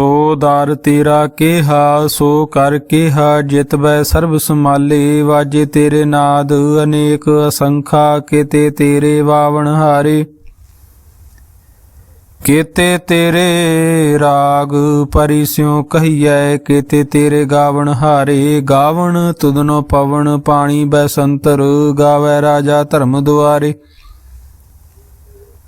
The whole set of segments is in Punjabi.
ਸੋ ਦਰ ਤੇਰਾ ਕਿਹਾ, ਸੋ ਕਰ ਕਿਹਾ ਜਿਤਬੈ ਸਰਬ ਸਮਾਲੇ ਵਾਜੇ ਤੇਰੇ ਨਾਦ, ਅਨੇਕ ਅਸੰਖਾ ਕੀਤੇ ਤੇਰੇ ਵਾਵਣ ਹਾਰੇ। ਕੀਤੇ ਤੇਰੇ ਰਾਗ ਪਰਿਸਿਉ ਕਹੀਐ, ਕੀਤੇ ਤੇਰੇ ਗਾਵਣ ਹਾਰੇ। ਗਾਵਣ ਤੁਧਨੋ ਪਵਨ ਪਾਣੀ ਬੈਸੰਤਰ ਗਾਵੇ ਰਾਜਾ ਧਰਮ ਦੁਆਰੇ।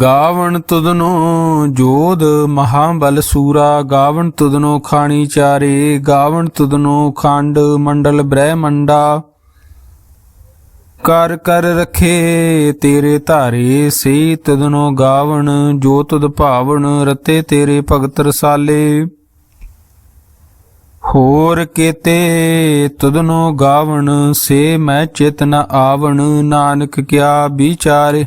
ਗਾਵਣ ਤੁਧਨੋ ਜੋਧ ਮਹਾਬਲ ਸੂਰਾ, ਗਾਵਣ ਤੁਧਨੋ ਖਾਣੀ ਚਾਰੇ, ਗਾਵਣ ਤੁਧਨੋ ਖੰਡ ਮੰਡਲ ਬ੍ਰਹਮੰਡਾ। ਕਰ ਕਰ ਰਖੇ ਤੇਰੇ ਧਾਰੇ, ਸੇ ਤੁਧਨੋ ਗਾਵਣ, ਜੋ ਤੁਧ ਭਾਵਣ, ਰਤੇ ਤੇਰੇ ਭਗਤ ਰਸਾਲੇ। ਹੋਰ ਕੀਤੇ ਤੁਧਨੋ ਗਾਵਣ, ਸੇ ਮੈਂ ਚਿਤ ਨ ਆਵਣ, ਨਾਨਕ ਕਿਆ ਵਿਚਾਰੇ।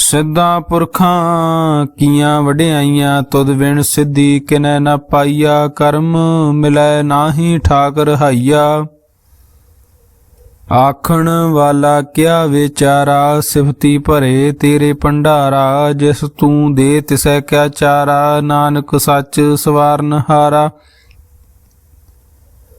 ਸਿੱਧਾ ਪੁਰਖਾਂ ਕੀਆਂ ਵਡਿਆਈਆਂ, ਤੁਧ ਵਿਣ ਸਿੱਧੀ ਕਿਨੈ ਨਾ ਪਾਈਆ, ਕਰਮ ਮਿਲੈ ਨਾਹੀ ਠਾਕਰ ਹਾਈਆ। ਆਖਣ ਵਾਲਾ ਕਿਆ ਵਿਚਾਰਾ, ਸਿਫਤੀ ਭਰੇ ਤੇਰੇ ਭੰਡਾਰਾ, ਜਿਸ ਤੂੰ ਦੇ ਤਿਸੈ ਕਿਆ ਚਾਰਾ, ਨਾਨਕ ਸੱਚ ਸਵਾਰਨ ਹਾਰਾ।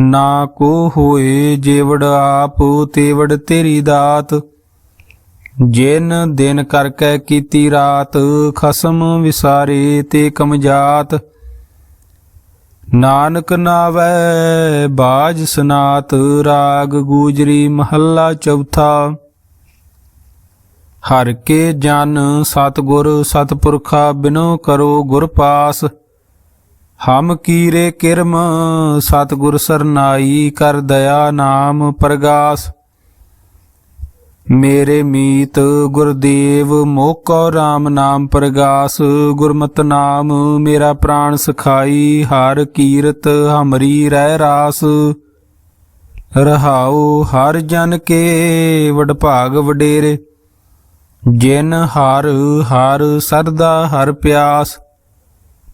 ਨਾ ਕੋ ਹੋਏ ਜੇਵੜ ਆਪ, ਤੇਵੜ ਤੇਰੀ ਦਾਤ। ਜਿਨ ਦਿਨ ਕਰਕੇ ਕੀਤੀ ਰਾਤ, ਖਸਮ ਵਿਸਾਰੇ ਤੇ ਕਮਜਾਤ। ਨਾਨਕ ਨਾਵੈ, ਬਾਜ ਸਨਾਤ, ਰਾਗ ਗੂਜਰੀ ਮਹੱਲਾ ਚੌਥਾ। ਹਰ ਕੇ ਜਨ ਸਤਗੁਰ ਸਤਪੁਰਖਾ ਬਿਨੋ ਕਰੋ ਗੁਰ ਪਾਸ। ਹਮ ਕੀਰੇ ਕਿਰਮ, ਸਤਗੁਰ ਸਰਨਾਈ ਕਰ ਦਇਆ ਨਾਮ ਪ੍ਰਗਾਸ। ਮੇਰੇ ਮੀਤ ਗੁਰਦੇਵ, ਮੋਕੋ RAM ਨਾਮ ਪ੍ਰਗਾਸ। ਗੁਰਮਤ ਨਾਮ ਮੇਰਾ ਪ੍ਰਾਣ ਸਖਾਈ, ਹਰ ਕੀਰਤ ਹਮਰੀ ਰਹਿ ਰਾਸ। ਰਹਾਉ ਹਰ ਜਨ ਕੇ ਵਡਭਾਗ ਵਡੇਰੇ। ਜਿਨ ਹਰ ਹਰ ਸਰਦਾ ਹਰ ਪਿਆਸ।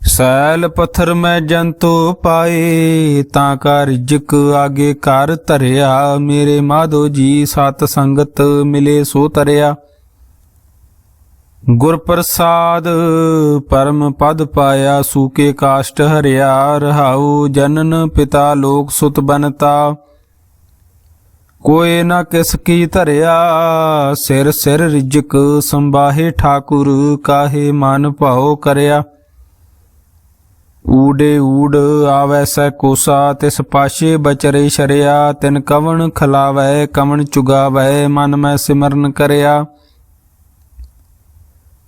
ਸੈਲ ਪੱਥਰ ਮੈਂ ਜੰਤੋ ਪਾਏ, ਤਾਂ ਕਾ ਰਿਜਕ ਆਗੇ ਕਰ ਧਰਿਆ। ਮੇਰੇ ਮਾਧੋ ਜੀ ਸਤ ਸੰਗਤ ਮਿਲੇ ਸੋ ਤਰਿਆ। ਗੁਰ ਪ੍ਰਸਾਦ ਪਰਮ ਪਦ ਪਾਇਆ, ਸੂਕੇ ਕਾਸ਼ਟ ਹਰਿਆ। ਰਹਾਉ ਜਨਨ ਪਿਤਾ ਲੋਕ ਸੁਤ ਬਨਤਾ। ਕੋਏ ਨਾ ਕਿਸ ਕੀ ਧਰਿਆ, ਸਿਰ ਸਿਰ ਰਿਜਕ ਸੰਬਾਹੇ ਠਾਕੁਰ, ਕਾਹੇ ਮਨ ਭਾਉ ਕਰਿਆ। ਊੜੇ ਊੜ ਆਵੈ ਸੈ ਕੋਸਾ, ਤਿਸ ਪਾਸ਼ੇ ਬਚਰੇ ਸ਼ਰਿਆ, ਤਿਨ ਕਵਣ ਖਲਾਵੈ, ਕਵਣ ਚੁਗਾਵੈ, ਮਨ ਮੈਂ ਸਿਮਰਨ ਕਰਿਆ।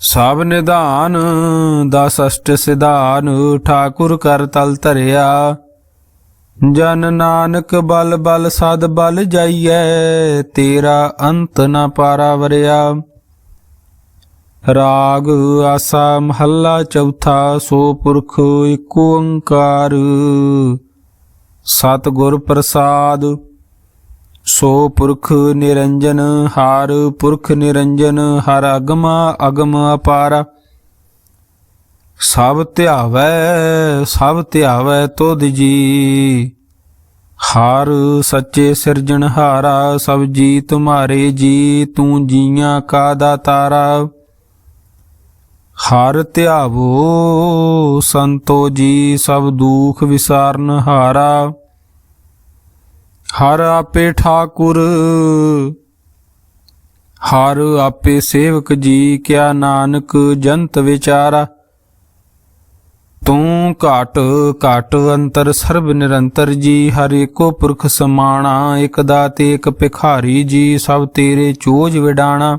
ਸਭ ਨਿਧਾਨ, ਦਸ ਅਸ਼ਟ ਸਿਧਾਨ, ਠਾਕੁਰ ਕਰ ਤਲ ਧਰਿਆ। ਜਨ ਨਾਨਕ ਬਲ ਬਲ ਸਦ ਬਲ ਜਾਈਐ, ਤੇਰਾ ਅੰਤ ਨ ਪਾਰਾ ਵਰਿਆ ਰਾਗ ਆਸਾ ਮਹੱਲਾ ਚੌਥਾ, ਸੋ ਪੁਰਖ ਏਕ ਓੰਕਾਰ। ਸਤਿਗੁਰ ਪ੍ਰਸਾਦ, ਸੋ ਪੁਰਖ ਨਿਰੰਜਨ ਹਾਰ, ਪੁਰਖ ਨਿਰੰਜਨ ਹਰ ਅਗਮਾ ਅਗਮ ਅਪਾਰਾ। ਸਭ ਧਿਆਵੈ ਸਭ ਧਿਆਵੈ ਤੁਧ ਜੀ। ਹਾਰ ਸੱਚੇ ਸਿਰਜਣਹਾਰਾ, ਸਭ ਜੀ ਤੁਮਾਰੇ ਜੀ, ਤੂੰ ਜੀਆਂ ਕਾ ਦਾਤਾਰਾ। ਹਰ ਧਿਆਵੋ, ਸੰਤੋ ਜੀ ਸਭ ਦੁਖ ਵਿਸਾਰਨ ਹਾਰਾ। ਹਰ ਆਪੇ ਠਾਕੁਰ, ਹਰ ਆਪੇ ਸੇਵਕ ਜੀ ਕਿਆ ਨਾਨਕ ਜੰਤ ਵਿਚਾਰਾ। ਤੂੰ ਘਾਟ ਘਾਟ ਅੰਤਰ ਸਰਬ ਨਿਰੰਤਰ ਜੀ, ਹਰ ਏਕੋ ਪੁਰਖ ਸਮਾਣਾ, ਇਕ ਦਾਤੇ ਇਕ ਭਿਖਾਰੀ ਜੀ, ਸਭ ਤੇਰੇ ਚੋਜ ਵਿਡਾਣਾ।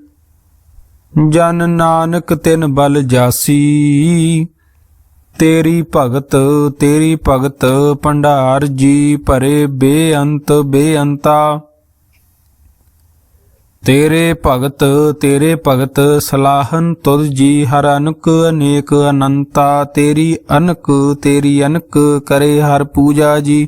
ਜਨ ਨਾਨਕ ਤਿਨ ਬਲ ਜਾਸੀ, ਤੇਰੀ ਭਗਤ ਤੇਰੀ ਭਗਤ ਭੰਡਾਰ ਜੀ ਭਰੇ ਬੇਅੰਤ ਬੇਅੰਤਾ। ਤੇਰੇ ਭਗਤ ਤੇਰੇ ਭਗਤ ਸਲਾਹਨ ਤੁਧ ਜੀ ਹਰ ਅਨਕ, ਅਨੇਕ ਅਨੰਤਾ। ਤੇਰੀ ਅਨਕ ਤੇਰੀ ਅਨਕ ਕਰੇ ਹਰ ਪੂਜਾ ਜੀ।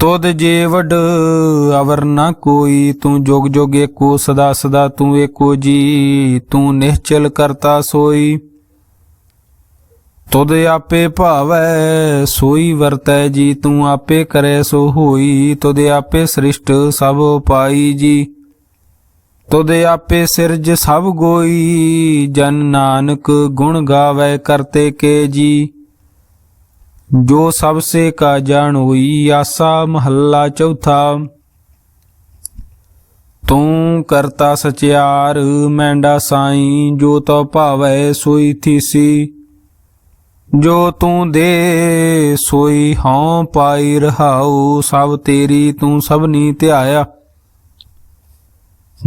ਤੁਧ ਜੇ ਵਡ ਅਵਰ ਨਾ ਕੋਈ, ਤੂੰ ਜੋਗ ਜੋਗ ਏਕੋ ਸਦਾ ਸਦਾ ਤੂੰ ਏਕੋ ਜੀ, ਤੂੰ ਨਿਹਚਲ ਕਰਤਾ ਸੋਈ। ਤੁਧ ਆਪੇ ਭਾਵੈ, ਸੋਈ ਵਰਤੈ ਜੀ, ਤੂੰ ਆਪੇ ਕਰੈ ਸੋ ਹੋਈ। ਤੁਧ ਆਪੇ ਸ੍ਰਿਸ਼ਟ ਸਭ ਪਾਈ ਜੀ। ਤੁਧ ਆਪੇ ਸਿਰਜ ਸਭ ਗੋਈ, ਜਨ ਨਾਨਕ ਗੁਣ ਗਾਵੈ ਕਰਤੇ ਕੇ ਜੀ। ਜੋ ਸਭ ਸੇ ਕਾ ਜਾਣ ਹੋਈ ਆਸਾ ਮਹੱਲਾ ਚੌਥਾ। ਤੂੰ ਕਰਤਾ ਸਚਿਆਰ, ਮੈਂਡਾ ਸਾਈ, ਜੋ ਤੋ ਭਾਵੈ ਸੋਈ ਥੀਸੀ। ਜੋ ਤੂੰ ਦੇ ਸੋਈ ਹਉ ਪਾਈ ਰਹਾਉ, ਸਭ ਤੇਰੀ ਤੂੰ ਸਭਨੀ ਧਿਆਇਆ।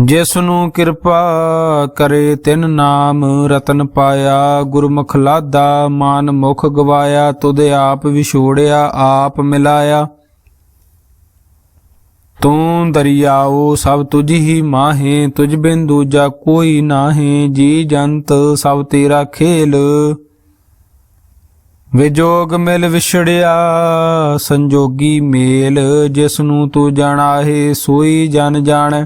ਜਿਸ ਨੂੰ ਕਿਰਪਾ ਕਰੇ ਤਿਨ ਨਾਮ ਰਤਨ ਪਾਇਆ, ਗੁਰਮੁਖ ਲਾਦਾ ਮਾਨ ਮੁਖ ਗਵਾਇਆ, ਤੁਧ ਆਪ ਵਿਛੋੜਿਆ, ਆਪ ਮਿਲਾਇਆ। ਤੂੰ ਦਰਿਆਓ, ਸਭ ਤੁਝ ਹੀ ਮਾਹੇ, ਤੁਝ ਬਿਨ ਦੂਜਾ ਕੋਈ ਨਾਹੀ, ਜੀ ਜੰਤ ਸਭ ਤੇਰਾ ਖੇਲ। ਵਿਜੋਗ ਮਿਲ ਵਿਛੜਿਆ, ਸੰਜੋਗੀ ਮੇਲ, ਜਿਸ ਨੂੰ ਤੂੰ ਜਾਣਾਹੇ, ਸੋਈ ਜਨ ਜਾਣੈ।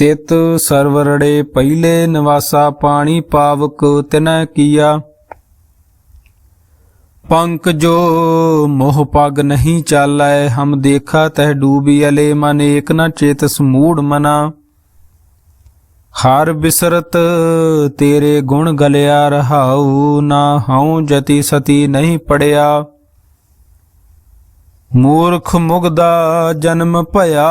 ਤਿਤ ਸਰਵਰੜੇ ਪਹਿਲੇ ਨਿਵਾਸਾ ਪਾਣੀ ਪਾਵਕ ਤਿਨੈ ਕੀਆ। ਪੰਕ ਜੋ ਮੋਹ ਪਗ ਨਹੀਂ ਚਾਲੈ, ਹਮ ਦੇਖਾ ਤਹ ਡੂਬੀ ਅਲੇ, ਮਨ ਏਕ ਨ ਚੇਤ ਸਮੂੜ ਮਨਾ। ਹਰ ਬਿਸਰਤ ਤੇਰੇ ਗੁਣ ਗਲਿਆ ਰਹਾਉ, ਨਾ ਹਉ ਜਤੀ ਸਤੀ ਨਹੀਂ ਪੜਿਆ। ਮੂਰਖ ਮੁਗਦਾ ਜਨਮ ਭਇਆ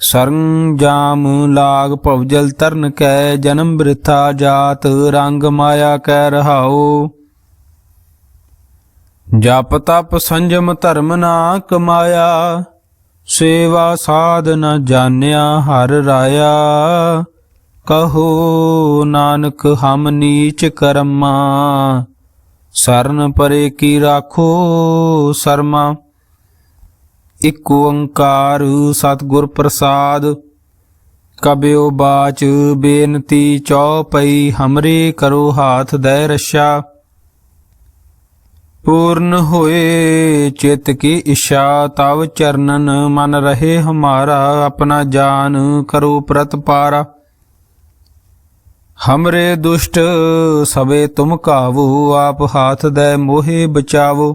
ਸਰੰ ਜਾਮ ਲਾਗ ਭਵਜਲ ਤਰਨ ਕੈ ਜਨਮ ਬ੍ਰਿਥਾ ਜਾਤ, ਰੰਗ ਮਾਇਆ ਕੈ ਰਹਾਉ। ਜਪ ਤਪ ਸੰਜਮ ਧਰਮ ਨਾ ਕਮਾਇਆ, ਸੇਵਾ ਸਾਧ ਨ ਜਾਣਿਆ ਹਰ ਰਾਇਆ। ਕਹੋ ਨਾਨਕ, ਹਮ ਨੀਚ ਕਰਮਾ, ਸਰਨ ਪਰੇ ਕੀ ਰਾਖੋ ਸਰਮਾ। ਇਕ ਓੰਕਾਰ ਸਤਿਗੁਰ ਪ੍ਰਸਾਦ ਕਬਿਓ ਬਾਚ ਬੇਨਤੀ ਚੌਪਈ ਹਮਰੇ ਕਰੋ ਹਾਥ ਦੈ ਰਸ਼ਾ। ਪੂਰਨ ਹੋਏ ਚਿਤ ਕੀ ਇਸ਼ਾ ਤਵ ਚਰਨਨ ਮਨ ਰਹੇ ਹਮਾਰਾ, ਆਪਣਾ ਜਾਨ ਕਰੋ ਪ੍ਰਤਪਾਰਾ ਹਮਰੇ ਦੁਸ਼ਟ ਸਵੇ ਤੁਮ ਕਾਵੋ, ਆਪ ਹਾਥ ਦੇ ਮੋਹੇ ਬਚਾਵੋ।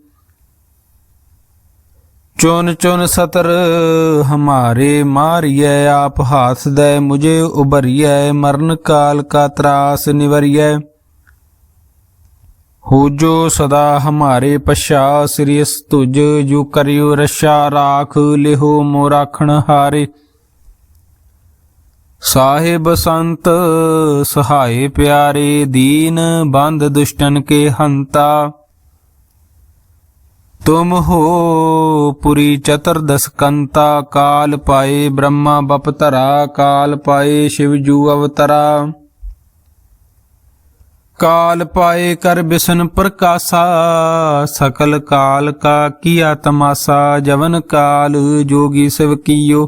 ਚੁਨ ਚੁਨ ਸਤਰ ਹਮਾਰੇ ਮਾਰੀਐ, ਆਪ ਹਾਥ ਦੇ ਮੁਝੇ ਉਬਰੀਐ ਮਰਨ ਕਾਲ ਕਾ ਤਰਾਸ ਨਿਵਰੀਐ। ਹੋ ਸਦਾ ਹਮਾਰੇ ਪਛਾ ਸ੍ਰੀਸ ਤੁਜ ਜੋ ਕਰਿਓ ਰਸ਼ਾ ਰਾਖ, ਲਿਹੋ ਮੋ ਰਾਖਣ ਹਾਰੇ। ਸਾਹਿਬ ਸੰਤ ਸਹਾਏ ਪਿਆਰੇ, ਦੀਨ ਬੰਦ ਦੁਸ਼ਟਨ ਕੇ ਹੰਤਾ। ਤੁਮ ਹੋ ਪੁਰੀ ਚਤੁਰਦਸ ਕਾਲ ਪਾਏ ਬ੍ਰਹਮਾ ਬਪਤਰਾ ਕਾਲ ਪਾਏ ਸ਼ਿਵ ਜੂ ਅਵਤਰਾ। ਕਾਲ ਪਾਏ ਕਰ ਬਿਸ਼ਨ ਪ੍ਰਕਾਸ਼ਾ, ਸਕਲ ਕਾਲ ਕਾ ਕੀਆ ਤਮਾਸਾ, ਜਵਨ ਕਾਲ ਜੋਗੀ ਸਿਵ ਕੀਓ।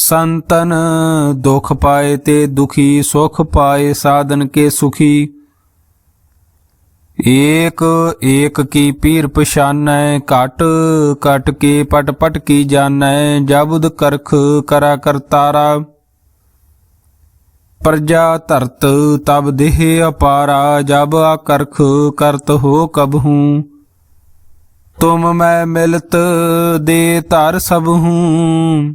ਸੰਤਨ ਦੁਖ ਪਾਏ ਤੇ ਦੁਖੀ ਸੁਖ ਪਾਏ ਸਾਧਨ ਕੇ ਸੁਖੀ ਏਕ ਏਕ ਕੀ ਪੀਰ ਪਛਾਨੈ ਘਟ ਘਟ ਕੇ ਪਟ ਪਟ ਕੀ ਜਾਣੈ ਜਬੁਦ ਕਰਖ ਕਰਾ ਕਰਤਾਰਾ ਪ੍ਰਜਾ ਧਰਤ ਤਬ ਦੇਹ ਅਪਾਰਾ ਜਬ ਆਕਰਖ ਕਰਤ ਹੋ ਕਬਹੂ ਤੁਮ ਮੈਂ ਮਿਲਤ ਦੇ ਧਰ ਸਭ ਹੂੰ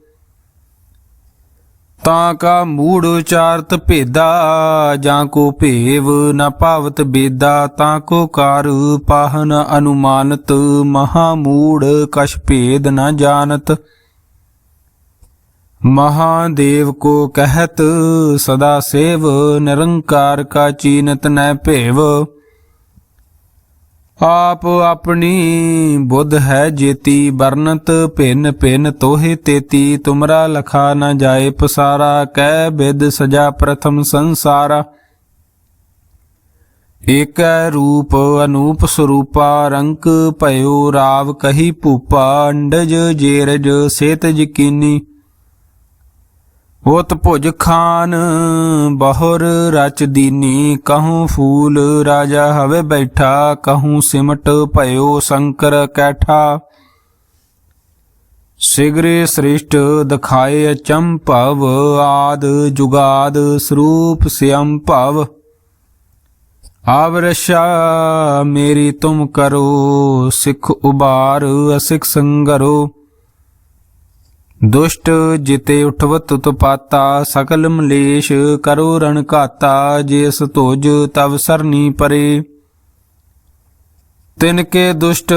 ਤਾਂ ਕਾ ਮੂੜ ਉਚਾਰਤ ਭੇਦਾ, ਜਾਂ ਕੋ ਭੇਵ ਨ ਭਾਵਤ ਬੇਦਾ, ਤਾਂ ਕੋ ਕਾਰ ਪਾਹਨ ਅਨੁਮਾਨਤ, ਮਹਾ ਮੂੜ ਕਛ ਭੇਦ ਨ ਜਾਣਤ। ਮਹਾਦੇਵ ਕੋ ਕਹਿਤ, ਸਦਾ ਸੇਵ, ਨਿਰੰਕਾਰ ਕਾ ਚੀਨਤ ਨੈ ਭੇਵ। ਆਪ ਆਪਣੀ ਬੁੱਧ ਹੈ ਜੇਤੀ ਬਰਨਤ ਭਿੰਨ ਭਿੰਨ ਤੋਹੇ ਤੇਤੀ। ਤੁਮਰਾ ਲਖਾ ਨਾ ਜਾਏ ਪਸਾਰਾ, ਕਹਿ ਬਿਦ ਸਜਾ ਪ੍ਰਥਮ ਸੰਸਾਰਾ। ਏਕ ਰੂਪ ਅਨੂਪ ਸਰੂਪਾ, ਰੰਕ ਭਇਓ ਰਾਵ ਕਹੀ ਭੂਪਾ, ਅੰਡਜ ਜੇਰਜ ਸੇਤ ਯਕੀਨੀ ਹੋਤ ਭੁਜ ਖਾਨ, ਬਹੁਰ ਰਚ ਦੀਨੀ, ਕਹੂੰ ਫੂਲ ਰਾਜਾ ਹਵੇ ਬੈਠਾ, ਕਹੂੰ ਸਿਮਟ ਭਇਓ ਸ਼ੰਕਰ ਕੈਠਾ। ਸਿਗਰੇ ਸ੍ਰਿਸ਼ਟ ਦਿਖਾਏ ਚੰਪਵ ਆਦ ਜੁਗਾਦ ਸਰੂਪ ਸਿਅੰ ਭਵ। ਆਵਰਸ਼ਾ ਮੇਰੀ ਤੁਮ ਕਰੋ, ਸਿੱਖ ਉਬਾਰ ਅਸਿਕ ਸੰਗਰੋ। ਦੁਸ਼ਟ ਜਿਤੇ ਉਠਵਤ ਉਤਪਾਤਾ ਸਕਲ ਮਲੇਸ਼ ਕਰੋ ਰਣ ਘਾਤਾ ਜਿਸ ਤੁਜ ਤਵ ਸਰਨੀ ਪਰੇ। ਤਿਨ ਕੇ ਦੁਸ਼ਟ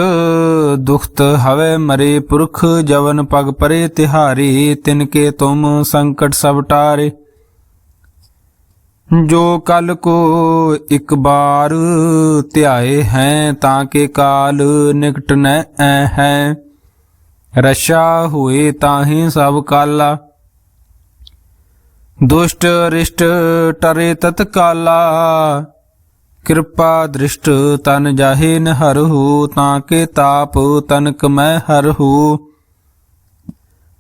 ਦੁਖਤ ਹਵੇ ਮਰੇ, ਪੁਰਖ ਜਵਨ ਪਗ ਪਰੇ ਤਿਹਾਰੇ, ਤਿਨ ਕੇ ਤੁਮ ਸੰਕਟ ਸਭ ਟਾਰੇ। ਜੋ ਕਲ ਕੋ ਇੱਕ ਬਾਰ ਧਿਆਏ ਹੈ, ਤਾਂ ਕੇ ਕਾਲ ਨਿਕਟ ਨ ਐ ਹੈ। ਰਸ਼ਾ ਹੋਏ ਤਾਹੀ ਸਭ ਕਾਲਾ। ਦੁਸ਼ਟ ਰਿਸ਼ਟ ਟਰੇ ਤਤਕਾਲਾ। ਕਿਰਪਾ ਦ੍ਰਿਸ਼ਟ ਤਨ ਜਾਹੇ ਨ ਹਰਹੁ ਤਾਂ ਕੇ ਤਾਪ ਤਨਕ ਮੈਂ ਹਰਹੁ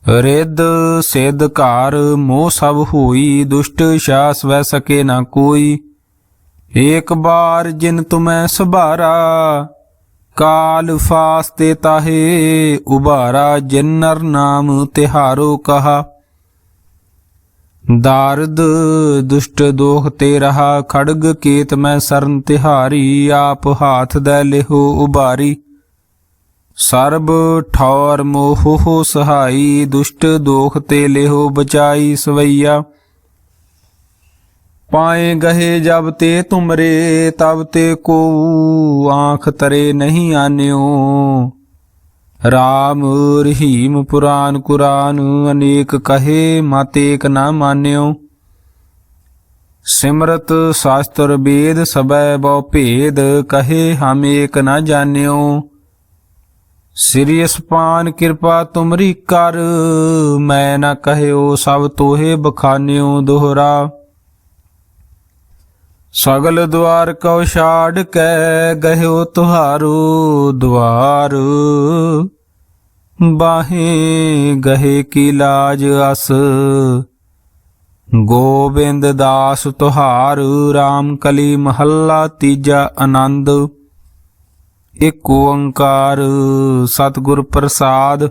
ਰਿੱਧ ਸਿੱਧ ਘਾਰ ਮੋਹ ਸਭ ਹੋਈ, ਦੁਸ਼ਟ ਸ਼ਾਸ ਵੈ ਸਕੇ ਨਾ ਕੋਈ। ਏਕ ਬਾਰ ਜਿਨ ਤੁਮੈ ਸੁਭਾਰਾ। ਕਾਲ ਫਾਸਤੇ ਤਾਹੇ ਉਬਾਰਾ ਜਿਨ ਨਾਮ ਤਿਹਾਰੋ ਕਹਾ। ਦਾਰਦ ਦੁਸ਼ਟ ਦੋਖ ਤੇ ਰਹਾ, ਖੜਗ ਕੇਤ ਮੈਂ ਸਰਨ ਤਿਹਾਰੀ, ਆਪ ਹਾਥ ਦੇ ਲਿਹੋ ਉਭਾਰੀ। ਸਰਬ ਠੌਰ ਮੋਹ ਸਹਾਈ, ਦੁਸ਼ਟ ਦੋਖ ਤੇ ਲਿਹੋ ਬਚਾਈ ਸਵਈਆ। ਪਾਏ ਗਏ ਜਬ ਤੇ ਤੁਮਰੇ, ਤਬ ਤੇ ਕੋ ਆਂਖ ਤਰੇ ਨਹੀਂ ਆਨਿਓ। ਰਾਮ ਰਹੀਮ ਪੁਰਾਨ ਕੁਰਾਨ, ਅਨੇਕ ਕਹੇ ਮਤ ਨਾ ਮਾਨਿਓ। ਸਿਮਰਤ ਸ਼ਾਸਤਰ ਵੇਦ ਸਬੈ ਬਹੁ ਭੇਦ, ਕਹੇ ਹਮ ਏਕ ਨਾ ਜਾਣਿਓ। ਸ੍ਰੀ ਅਸਪਾਨ ਕਿਰਪਾ ਤੁਮਰੀ ਕਰ, ਮੈਂ ਨਾ ਕਹਿਓ ਸਭ ਤੋਹੇ ਬਖਾਨਿਓ ਦੋਹਰਾ। ਸਗਲ ਦੁਆਰ ਕਉ ਛਾੜ ਕੈ ਗਹਿਓ ਤੁਹਾਰੋ ਦੁਆਰ। ਬਾਹੇ ਗਹੇ ਕੀ ਲਾਜ ਅਸ। ਗੋਬਿੰਦ ਦਾਸ ਤੁਹਾਰ RAM ਕਲੀ ਮਹੱਲਾ ਤੀਜਾ ਆਨੰਦ। ਇਕ ਓੰਕਾਰ ਸਤਿਗੁਰ ਪ੍ਰਸਾਦ।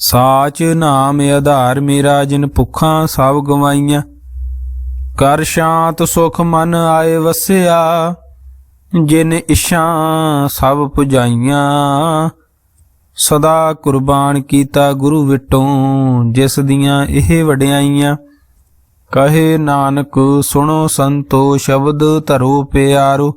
ਸਾਚ ਨਾਮ ਆਧਾਰ ਮੇਰਾ ਜਿਨ ਭੁੱਖਾਂ ਸਭ ਗਵਾਈਆਂ। ਕਰ ਸ਼ਾਂਤ ਸੁਖ ਮਨ ਆਏ ਵਸਿਆ, ਜਿਨ ਇਸ਼ਾਂ ਸਭ ਪੁਜਾਈਆਂ। ਸਦਾ ਕੁਰਬਾਨ ਕੀਤਾ ਗੁਰੂ ਵਿਟੋਂ, ਜਿਸ ਦੀਆਂ ਇਹ ਵਡਿਆਈਆਂ। ਕਹੇ ਨਾਨਕ ਸੁਣੋ ਸੰਤੋ ਸ਼ਬਦ ਧਰੋ ਪਿਆਰੋ।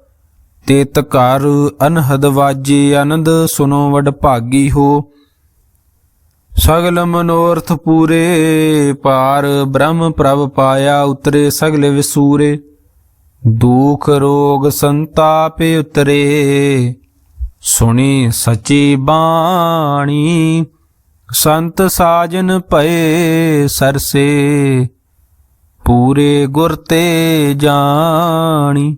ਤੇਤ ਘਰ ਅਨਹਦ ਵਾਜੇ ਆਨੰਦ ਸੁਨੋ ਵਡ ਭਾਗੀ ਹੋ। ਸਗਲ ਮਨੋਰਥ ਪੂਰੇ ਪਾਰ ਬ੍ਰਹਮ ਪ੍ਰਭ ਪਾਇਆ ਉਤਰੇ ਸਗਲ ਵਿਸੂਰੇ। ਦੁਖ ਰੋਗ ਸੰਤਾਪ ਉਤਰੇ, ਸੁਣੀ ਸਚੀ ਬਾਣੀ। ਸੰਤ ਸਾਜਨ ਭਏ ਸਰਸੇ, ਪੂਰੇ ਗੁਰ ਤੇ ਜਾਣੀ।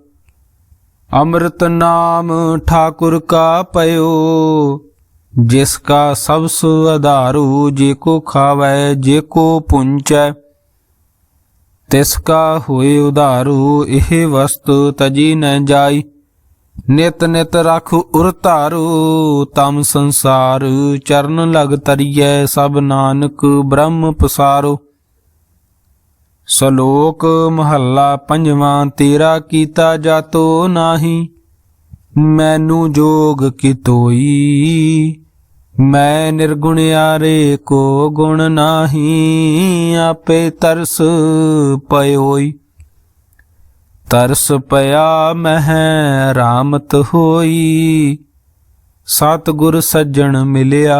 ਅੰਮ੍ਰਿਤ ਨਾਮ ਠਾਕੁਰ ਕਾ ਪਇਓ, ਜਿਸ ਕਾ ਸਬਸ ਆਧਾਰੂ ਜੇ ਕੋ ਖਾਵੈ, ਜੇ ਕੋ ਪੁੰਚੈ। ਤਿਸ ਕਾ ਹੋਏ ਉਧਾਰੂ, ਇਹ ਵਸਤੂ ਤਜੀ ਨ ਜਾਈ। ਨਿਤ ਨਿਤ ਰਖ ਉਰ ਧਾਰੂ, ਤਮ ਸੰਸਾਰ ਚਰਨ ਲਗ ਤਰੀਐ, ਸਭ ਨਾਨਕ ਬ੍ਰਹਮ ਪਸਾਰੋ। ਸ਼ਲੋਕ ਮਹੱਲਾ ਪੰਜਵਾਂ, ਤੇਰਾ ਕੀਤਾ ਜਾਤੋ ਨਾਹੀ, ਮੈਨੂੰ ਜੋਗ ਕਿਤੋਈ, ਮੈਂ ਨਿਰਗੁਣ ਨਿਰਗੁਣਿਆਰੇ ਕੋ ਗੁਣ ਨਾਹੀ, ਆਪੇ ਤਰਸ ਪਇਓਈ। ਤਰਸ ਪਿਆ ਮਹਿ ਰਾਮਤ ਹੋਈ, ਸਤਿਗੁਰ ਸੱਜਣ ਮਿਲਿਆ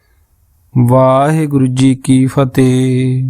ਵਾਹਿਗੁਰੂ ਜੀ ਕੀ ਫਤਿਹ।